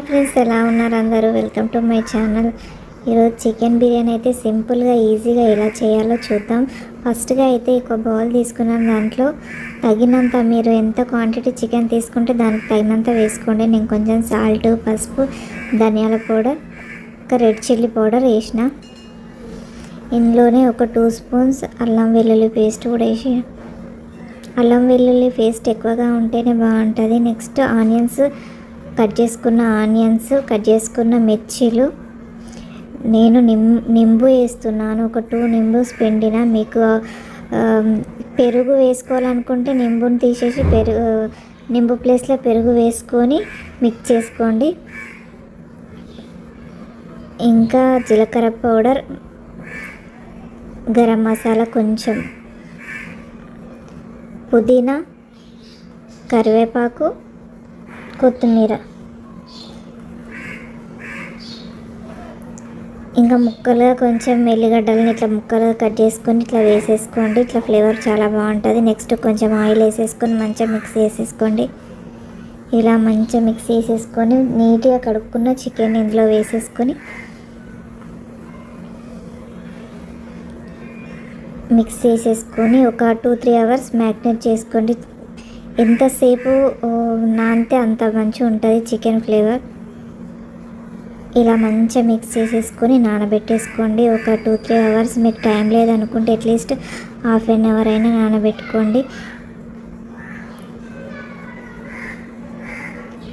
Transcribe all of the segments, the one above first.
Hi friends ఎలా ఉన్నారు అందరూ? Welcome to my channel. ఈరోజు చికెన్ బిర్యానీ అయితే సింపుల్గా ఈజీగా ఎలా చేయాలో చూద్దాం. ఫస్ట్గా అయితే ఒక బౌల్ తీసుకున్నాను దాంట్లో. తగినంత మీరు ఎంత క్వాంటిటీ చికెన్ తీసుకుంటే దానికి తగినంత వేసుకోండి. నేను కొంచెం సాల్ట్ పసుపు ధనియాల పౌడర్ ఒక రెడ్ చిల్లీ పౌడర్ వేసిన. ఇందులోనే ఒక టూ స్పూన్స్ అల్లం వెల్లుల్లి పేస్ట్ కూడా వేసి అల్లం వెల్లుల్లి పేస్ట్ ఎక్కువగా ఉంటేనే బాగుంటుంది. నెక్స్ట్ ఆనియన్స్ కట్ చేసుకున్న ఆనియన్స్ కట్ చేసుకున్న మిర్చీలు. నేను నిం నింబు వేస్తున్నాను. ఒక టూ నింబుస్ పిండిన. మీకు పెరుగు వేసుకోవాలనుకుంటే నింబుని తీసేసి పెరుగు నింబు ప్లేస్లో పెరుగు వేసుకొని మిక్స్ చేసుకోండి. ఇంకా జీలకర్ర పౌడర్ గరం మసాలా కొంచెం. పుదీనా కరివేపాకు కొత్తిమీర. ఇంకా ముక్కలుగా కొంచెం ఎల్లిగడ్డలని ఇట్లా ముక్కలుగా కట్ చేసుకొని ఇట్లా వేసేసుకోండి. ఇట్లా ఫ్లేవర్ చాలా బాగుంటుంది. నెక్స్ట్ కొంచెం ఆయిల్ వేసేసుకొని మంచిగా మిక్స్ చేసేసుకోండి. ఇలా మంచిగా మిక్స్ చేసేసుకొని నీట్గా కడుక్కున్న చికెన్ ఇందులో వేసేసుకొని మిక్స్ చేసేసుకొని ఒక టూ త్రీ అవర్స్ మ్యాగ్నేట్ చేసుకోండి. ఎంతసేపు నానితే అంత మంచిగా ఉంటుంది చికెన్ ఫ్లేవర్. ఇలా మంచిగా మిక్స్ చేసేసుకొని నానబెట్టేసుకోండి. ఒక టూ త్రీ అవర్స్ మీకు టైం లేదనుకుంటే at least half an hour అయినా నానబెట్టుకోండి.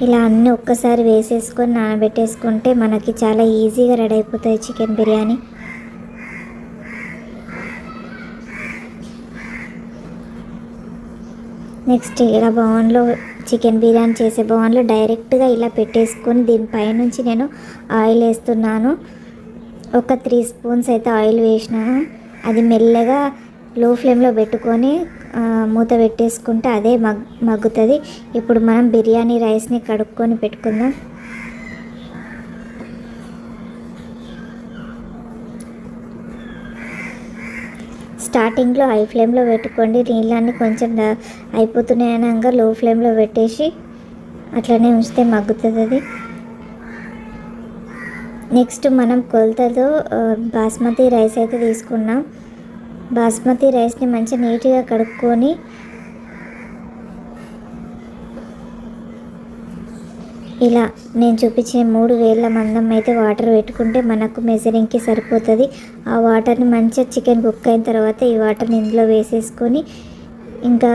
ఇలా అన్నీ ఒక్కసారి వేసేసుకొని నానబెట్టేసుకుంటే మనకి చాలా ఈజీగా రెడీ అయిపోతుంది చికెన్ బిర్యానీ. నెక్స్ట్ ఇలా బౌన్లో చికెన్ బిర్యానీ చేసే బౌన్లో డైరెక్ట్గా ఇలా పెట్టేసుకొని దీనిపైనుంచి నేను ఆయిల్ వేస్తున్నాను. ఒక త్రీ స్పూన్స్ అయితే ఆయిల్ వేసినాను అది మెల్లగా లో ఫ్లేమ్లో పెట్టుకొని మూత పెట్టేసుకుంటే అదే మగ్ మగ్గుతుంది. ఇప్పుడు మనం బిర్యానీ రైస్ని కడుక్కొని పెట్టుకుందాం. స్టార్టింగ్లో హై ఫ్లేమ్లో పెట్టుకోండి. నీళ్ళన్నీ కొంచెం అయిపోతున్నాయి అనగా లో ఫ్లేమ్లో పెట్టేసి అట్లనే ఉంచితే మగ్గుతుంది అది. నెక్స్ట్ మనం కొలతతో బాస్మతి రైస్ అయితే తీసుకున్నాం. బాస్మతి రైస్ని మంచిగా నీట్గా కడుక్కొని ఇలా నేను చూపించే మూడు వేల మందం అయితే వాటర్ పెట్టుకుంటే మనకు మెజరింగ్కి సరిపోతుంది. ఆ వాటర్ని మంచిగా చికెన్ కుక్ అయిన తర్వాత ఈ వాటర్ని ఇందులో వేసేసుకొని ఇంకా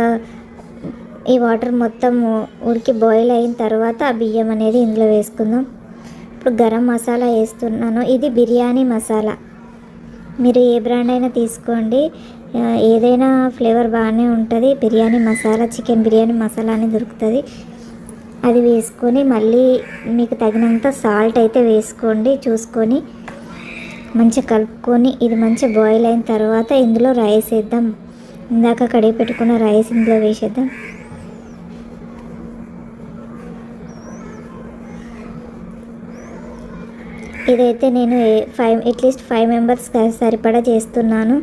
ఈ వాటర్ మొత్తం ఉడికి బాయిల్ అయిన తర్వాత ఆ బియ్యం అనేది ఇందులో వేసుకుందాం. ఇప్పుడు గరం మసాలా వేస్తున్నాను. ఇది బిర్యానీ మసాలా. మీరు ఏ బ్రాండ్ అయినా తీసుకోండి. ఏదైనా ఫ్లేవర్ బాగానే ఉంటుంది. బిర్యానీ మసాలా చికెన్ బిర్యానీ మసాలా అని దొరుకుతుంది. అది వేసుకొని మళ్ళీ మీకు తగినంత సాల్ట్ అయితే వేసుకోండి. చూసుకొని మంచిగా కలుపుకొని ఇది మంచిగా బాయిల్ అయిన తర్వాత ఇందులో రైస్ వేద్దాం. ఇందాక కడిగి పెట్టుకున్న రైస్ ఇందులో వేసేద్దాం. ఇదైతే నేను ఫైవ్ అట్లీస్ట్ ఫైవ్ మెంబర్స్ సరిపడా చేస్తున్నాను.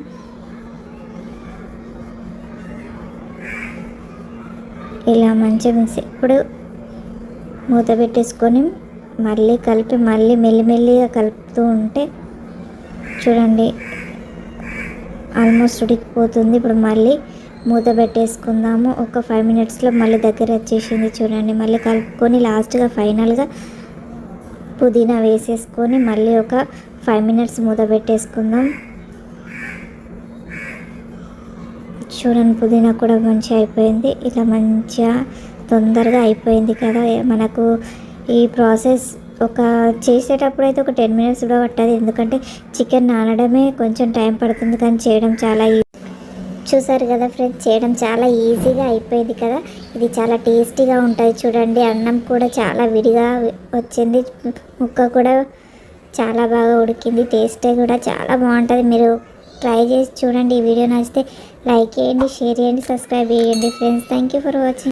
ఇలా మంచిగా మిక్స్ ఇప్పుడు మూత పెట్టేసుకొని మళ్ళీ కలిపి మళ్ళీ మెల్లిమెల్లిగా కలుపుతూ ఉంటే చూడండి ఆల్మోస్ట్ ఉడికిపోతుంది ఇప్పుడు మళ్ళీ మూత పెట్టేసుకుందాము. ఒక ఫైవ్ మినిట్స్లో మళ్ళీ దగ్గర వచ్చేసింది చూడండి. మళ్ళీ కలుపుకొని లాస్ట్గా ఫైనల్గా పుదీనా వేసేసుకొని మళ్ళీ ఒక ఫైవ్ మినిట్స్ మూత పెట్టేసుకుందాం. చూడండి పుదీనా కూడా మంచిగా అయిపోయింది. ఇలా మంచిగా తొందరగా అయిపోయింది కదా. మనకు ఈ ప్రాసెస్ ఒక చేసేటప్పుడు అయితే ఒక టెన్ మినిట్స్ కూడా పట్టదు. ఎందుకంటే చికెన్ నానడమే కొంచెం టైం పడుతుంది కానీ చేయడం చాలా ఈ చూసారు కదా ఫ్రెండ్స్ చేయడం చాలా ఈజీగా అయిపోయింది కదా. ఇది చాలా టేస్టీగా ఉంటుంది చూడండి. అన్నం కూడా చాలా విడిగా వచ్చింది. ముక్క కూడా చాలా బాగా ఉడికింది. టేస్ట్ కూడా చాలా బాగుంటుంది. మీరు ట్రై చేసి చూడండి. ఈ వీడియో నచ్చితే లైక్ చేయండి షేర్ చేయండి సబ్స్క్రైబ్ చేయండి friends. Thank you for watching